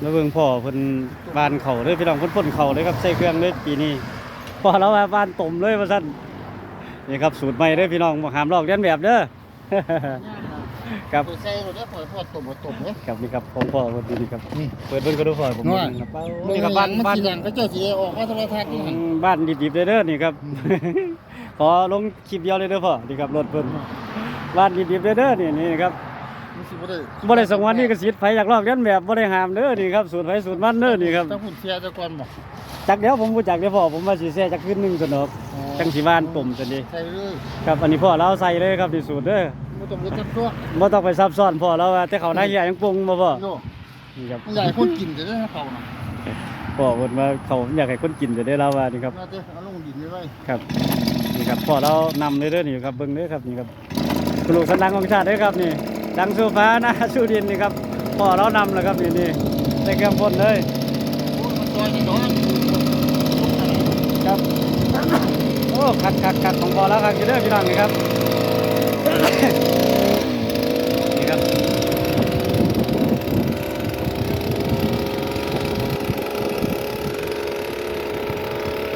แล้วเบิ่งพ่อเพิ่นบานเขาเลยพี่น้องเพิ่นพ่นเขาเลยครับใส่เครื่องเลยปีนี้พอแล้วว่าบานต้มเลยว่าซั่นนี่ครับสูตรใหม่เด้อพี่น้องบ่ห้ามลอกเลียนแบบเด้อ ครับใส่เราได้พอพอตุ่มมาตุ่มเลยครับนี่ครับของพ่อคนดีนี่ครับนี่เปิดเบิ่งก็ดูพ่อผมน้อยครับนี่นี่กัคบรับบ้าบ้านนบ้าบ้านนที่นั่นเขาเจ้าสีออกมาโทรทัศน์นี่อืหั่นมบ้านดิบๆเลยเด้อนี่ครับขอลงคลิปเดียวเลยเด้อพ่อนี่ครับรถเพิ่นบ้านดิบๆเลยเด้อนี่นี่ครับ มันสิบ่ได้บ่ได้สงวนนี่ก็สิทธิ์ไผอยากลอกเลียนแบบบ่ได้ห้ามเด้อนี่ครับสูตรไผสูตรมันเด้อนี่ครับถ้าหุ่นเสียจะก่อนบ่จักเดี๋ยวผมบ่จักเดี๋ยวพ่อผมว่าสิแซ่จักขึ้นหนึงซั่นดอกจังสิบ้านต้มซั่นดิใส่เลยครับอันนี้พ่อเราใส่เลยครับที่สูตรเด้อบ่ต้องรู้จักตัวบ่ต้องไปซับซ้อนพ่อเราว่าแต่เขาหน้าเหี้ยยังปรุงบ่พ่อโยนี่ครับมันใหญ่คนกินจะได้เขาน่ะพ่อเพิ่นว่าเขาอยากให้คนกินจะได้เราว่านี่ครับน่าจะเอาลงดินไว้ครับนี่ครับพ่อเรานำเลยเด้อนี่ครับเบิ่งเด้อครับนี่ครับกลูกสันดังของชาติเด้อครับนี่ ดังสู้ฟ้านะสู้ดินนี่ครับพ่อเรานำแล้วครับนี่นี่ใส่เครื่องพ่นเลยครับโอ้คักคักคักของพ่อแล้วครับอยู่เด้อพี่น้องนี่ครับนี่ครับ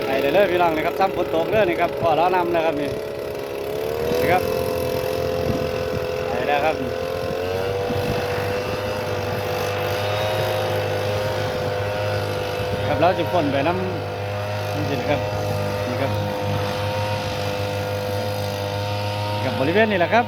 ไปเด้อเด้อพี่น้องนี่ครับซ้ำฝนตกเด้อนี่ครับพ่อเรานำนะครับนี่นี่ครับไปแล้วครับ ครับแล้วจะพ่นไปน้ำนี่สิครับนี่ครับกับบริเวณนี่แหละครับ